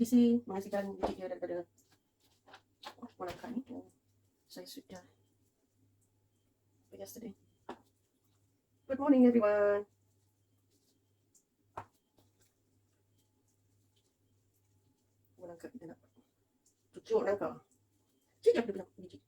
sedisi menghasilkan dia daripada oh, Malaka ni. Oh, saya sudah yesterday. Good morning everyone. Malaka kita nak cucuk nangka. Cik dia bilang biji.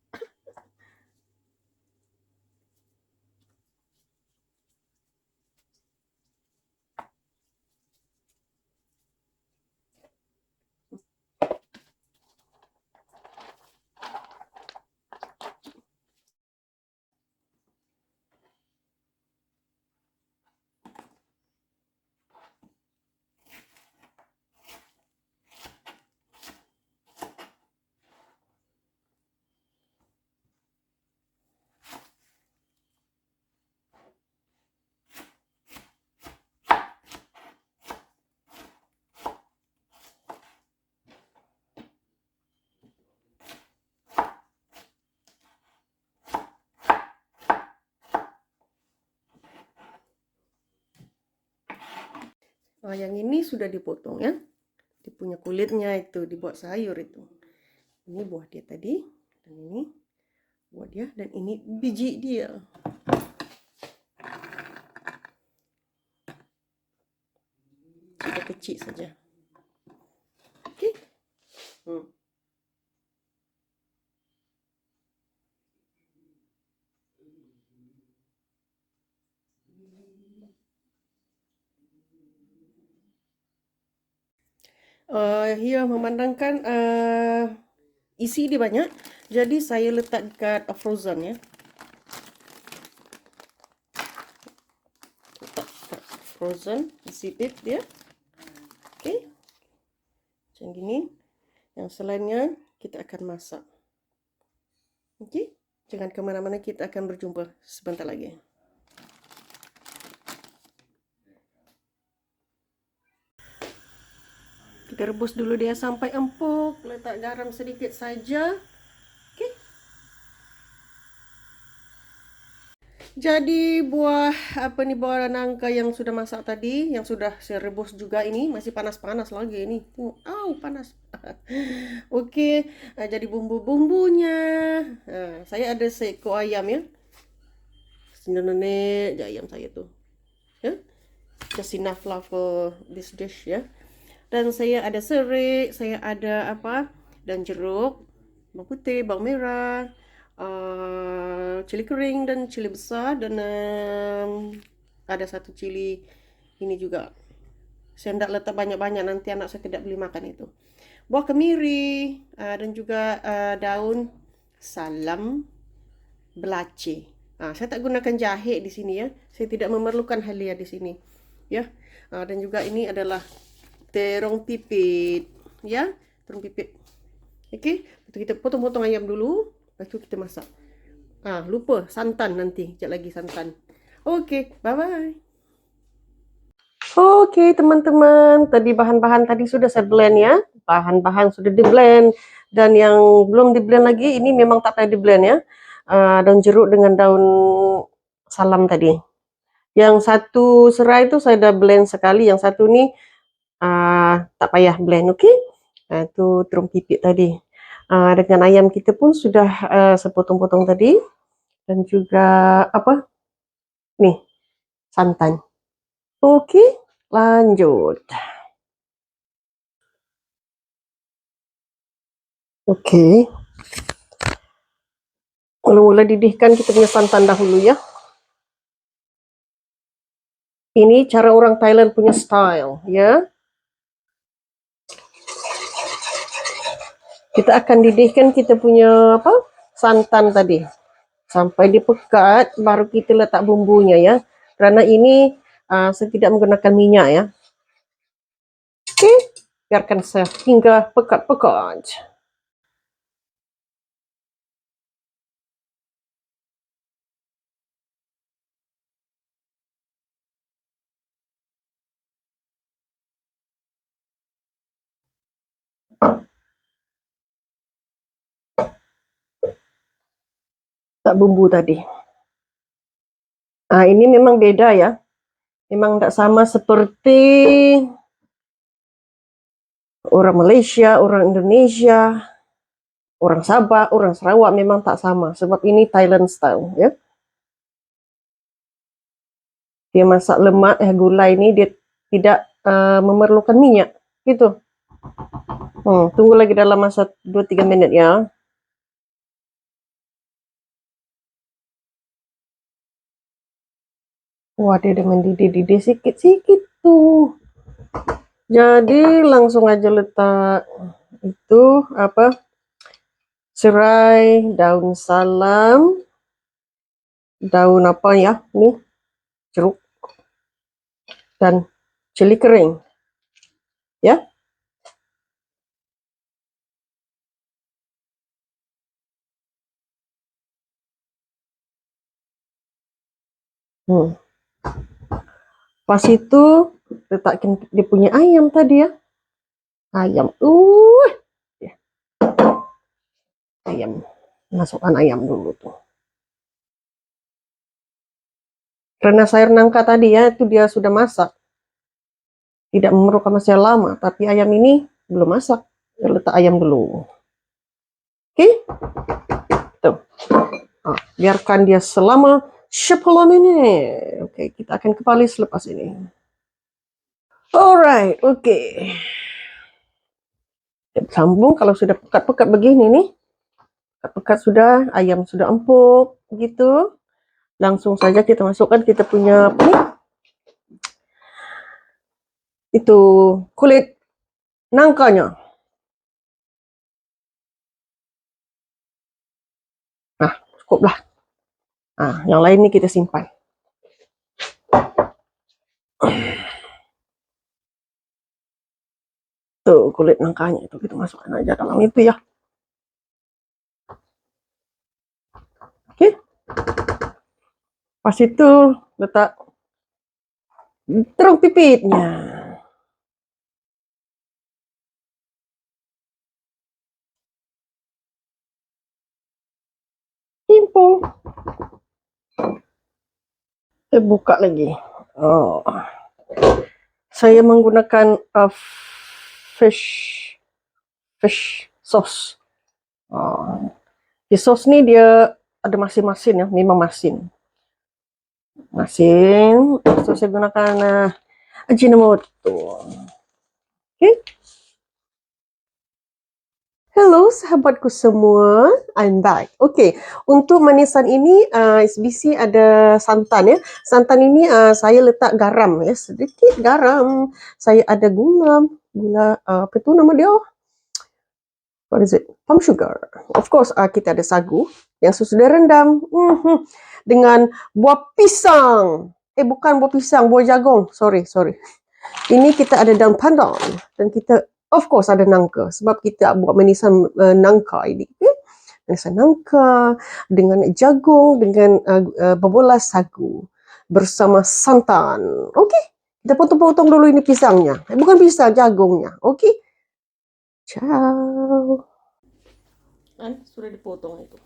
Nah, yang ini sudah dipotong ya. Dia punya kulitnya itu dibuat sayur itu. Ini buah dia tadi dan ini buah dia dan ini biji dia. Sudah kecil saja. Oke. Hmm. Uh, ia memandangkan uh, isi dia banyak, jadi saya letak dekat frozen ya. Letak dekat frozen, isi tip dia. Okey. Macam gini. Yang selainnya kita akan masak. Okey. Jangan ke mana-mana, kita akan berjumpa sebentar lagi. Kita rebus dulu dia sampai empuk. Letak garam sedikit saja. Okey. Jadi buah apa ni buah nangka yang sudah masak tadi, yang sudah saya rebus juga ini masih panas-panas lagi ini. Tengok, au panas. Okey, ah, jadi bumbu-bumbunya. Ha, saya ada seekor ayam ya. Nenek ayam saya tu. Ya. Just enough lah for this dish ya. Dan saya ada serik, saya ada apa? Dan jeruk, bawang putih, bawang merah, uh, cili kering dan cili besar dan um, ada satu cili ini juga. Saya tidak letak banyak-banyak nanti anak saya tidak boleh makan itu. Buah kemiri uh, dan juga uh, daun salam belaci. Uh, saya tak gunakan jahe di sini ya. Saya tidak memerlukan halia di sini. Ya. Uh, dan juga ini adalah terong pipit ya? Terong pipit. Okey lepas kita potong-potong ayam dulu lepas tu kita masak. Ah lupa santan nanti. Sekejap lagi santan. Okey bye bye Okey teman-teman, tadi bahan-bahan tadi sudah saya blend ya. Bahan-bahan sudah di blend dan yang belum di blend lagi ini memang tak payah di blend ya. Uh, daun jeruk dengan daun salam tadi. Yang satu serai itu saya dah blend sekali, yang satu ni uh, tak payah blend okey uh, tu terung pipit tadi. Uh, dengan ayam kita pun sudah uh, sepotong-potong tadi. Dan juga apa? Ni santan. Okey lanjut. Okey mula-mula didihkan kita punya santan dahulu ya. Ini cara orang Thailand punya style ya kita akan didihkan kita punya apa santan tadi. Sampai dipekat baru kita letak bumbunya ya. Karena ini uh, saya tidak menggunakan minyak ya. Oke okay. biarkan saya hingga pekat-pekat tak bumbu tadi. Ah ini memang beda ya. Memang tak sama seperti Orang Malaysia, orang Indonesia, orang Sabah, orang Sarawak memang tak sama sebab ini Thailand style ya. Dia masak lemak eh gulai ini dia tidak uh, memerlukan minyak gitu. Hmm, tunggu lagi dalam masa 2-3 menit ya. Wah, dia udah mendidih-didih sikit-sikit tuh. Jadi langsung aja letak itu apa? Serai, daun salam, daun apa ya? Nih, jeruk dan cili kering. Ya. Hmm. Pas itu letakin dia punya ayam tadi ya. Ayam. Uh. Ya. Ayam. Masukkan ayam dulu tuh. Karena sayur nangka tadi ya, itu dia sudah masak. Tidak memerlukan masih lama, tapi ayam ini belum masak. Ya, letak ayam dulu. Oke? Tuh. Nah, biarkan dia selama 10 menit. Oke, kita akan kembali selepas ini. Alright, oke. Okay. Sambung kalau sudah pekat-pekat begini nih. Pekat-pekat sudah, ayam sudah empuk gitu. Langsung saja kita masukkan kita punya apa nih? Itu kulit nangkanya. Nah, cukuplah. Nah, yang lain ini kita simpan. Tuh, kulit nangkanya itu kita masukkan aja dalam itu ya. Oke. Pas itu letak terung pipitnya. Saya buka lagi. Oh. Saya menggunakan uh, fish fish sauce. Oh. Di sauce ni dia ada masin-masin ya, memang masin. Masin. So saya gunakan uh, Ajinomoto. Okay. Hello sahabatku semua, I'm back. Okay. untuk manisan ini uh, SBC ada santan ya. Santan ini uh, saya letak garam ya, sedikit garam. Saya ada gula, gula uh, apa itu nama dia? What is it? Palm sugar. Of course, uh, kita ada sagu yang sudah rendam mm -hmm. dengan buah pisang. Eh bukan buah pisang, buah jagung. Sorry, sorry. Ini kita ada daun pandan dan kita Of course ada nangka sebab kita buat manisan uh, nangka ini. Okay? Manisan nangka dengan jagung dengan uh, uh, berbolas sagu bersama santan. Okey. Kita potong-potong dulu ini pisangnya. Eh, bukan pisang, jagungnya. Okey. Ciao. Kan sudah dipotong itu.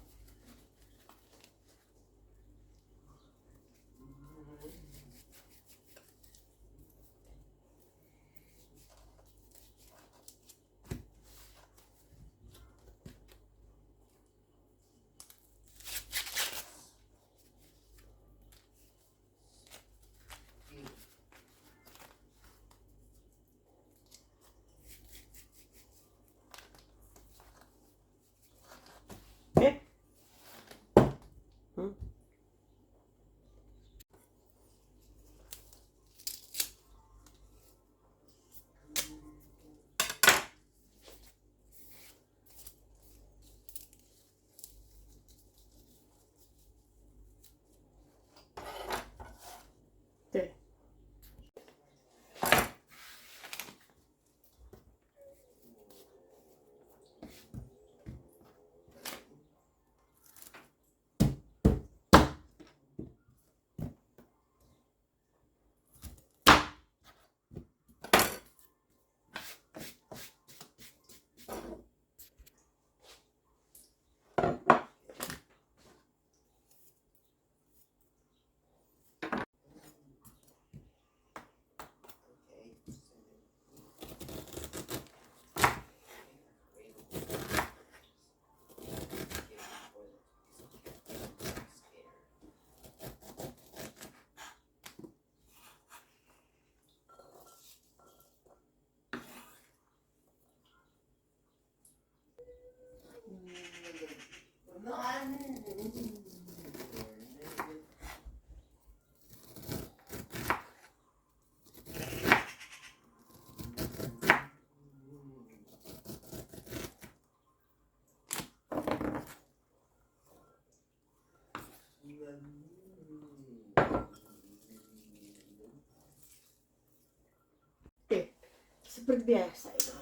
Seperti biasa itu.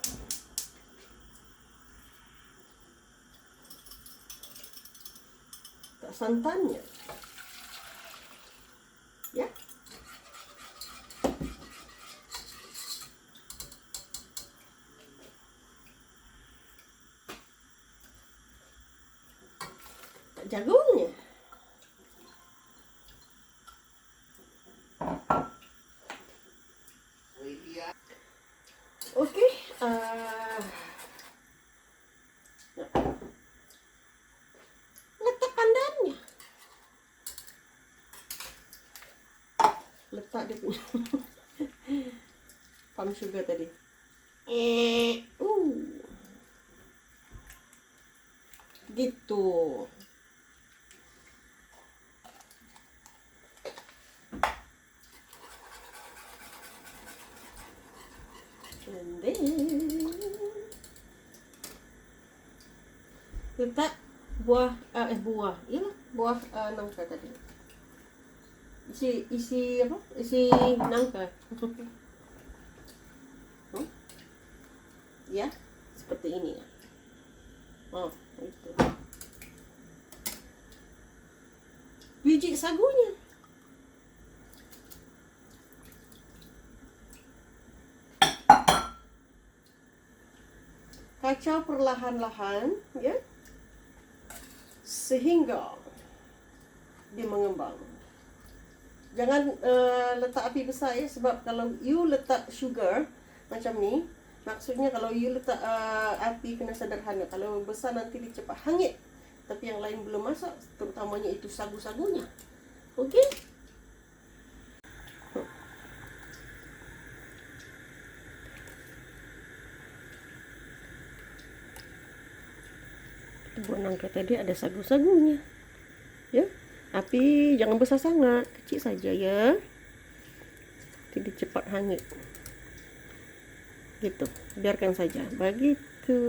Tak santannya. Ya. Tak jagungnya. Oke, eh, ya. letak pandannya. Letak dia punya sugar tadi. Eh, uh. Gitu. And then letak buah uh, eh buah ya buah uh, nangka tadi isi isi apa isi nangka Hmm? Ya seperti ini ya. Oh itu biji sagunya. Kacau perlahan-lahan ya. Sehingga dia mengembang. Jangan uh, letak api besar ya sebab kalau you letak sugar macam ni maksudnya kalau you letak uh, api kena sederhana kalau besar nanti dia cepat hangit. Tapi yang lain belum masak terutamanya itu sagu-sagunya. Okey buat nangka tadi ada sagu-sagunya. Ya api jangan besar sangat kecil saja ya. Jadi cepat hangit gitu. Biarkan saja. Begitu.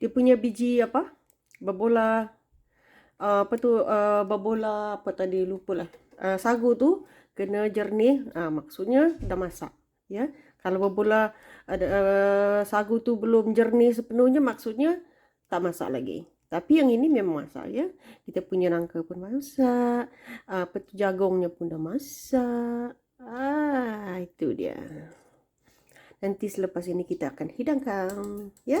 Dia punya biji apa? Babola. Uh, apa tu? Uh, babola apa tadi? Lupa lah. Uh, sagu tu kena jernih. Uh, maksudnya dah masak ya. Kalau babola ada sagu tu belum jernih sepenuhnya maksudnya tak masak lagi tapi yang ini memang masak ya kita punya nangka pun masak uh, tu jagungnya pun dah masak. Ah itu dia. Nanti selepas ini kita akan hidangkan ya.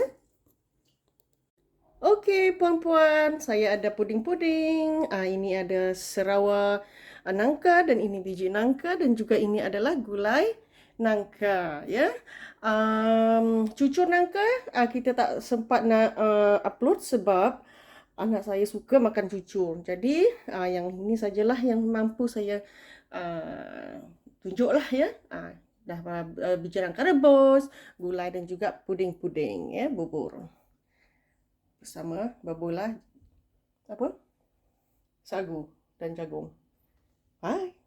Okey, puan-puan, saya ada puding-puding. Ah, ini ada serawa nangka dan ini biji nangka dan juga ini adalah gulai nangka, ya. Um, cucur nangka ah, kita tak sempat nak uh, upload sebab anak saya suka makan cucur. Jadi, ah, yang ini sajalah yang mampu saya uh, tunjuklah ya. Ah, dah uh, biji nangka rebus, gulai dan juga puding-puding, ya, bubur bersama babola apa sagu dan jagung. Bye.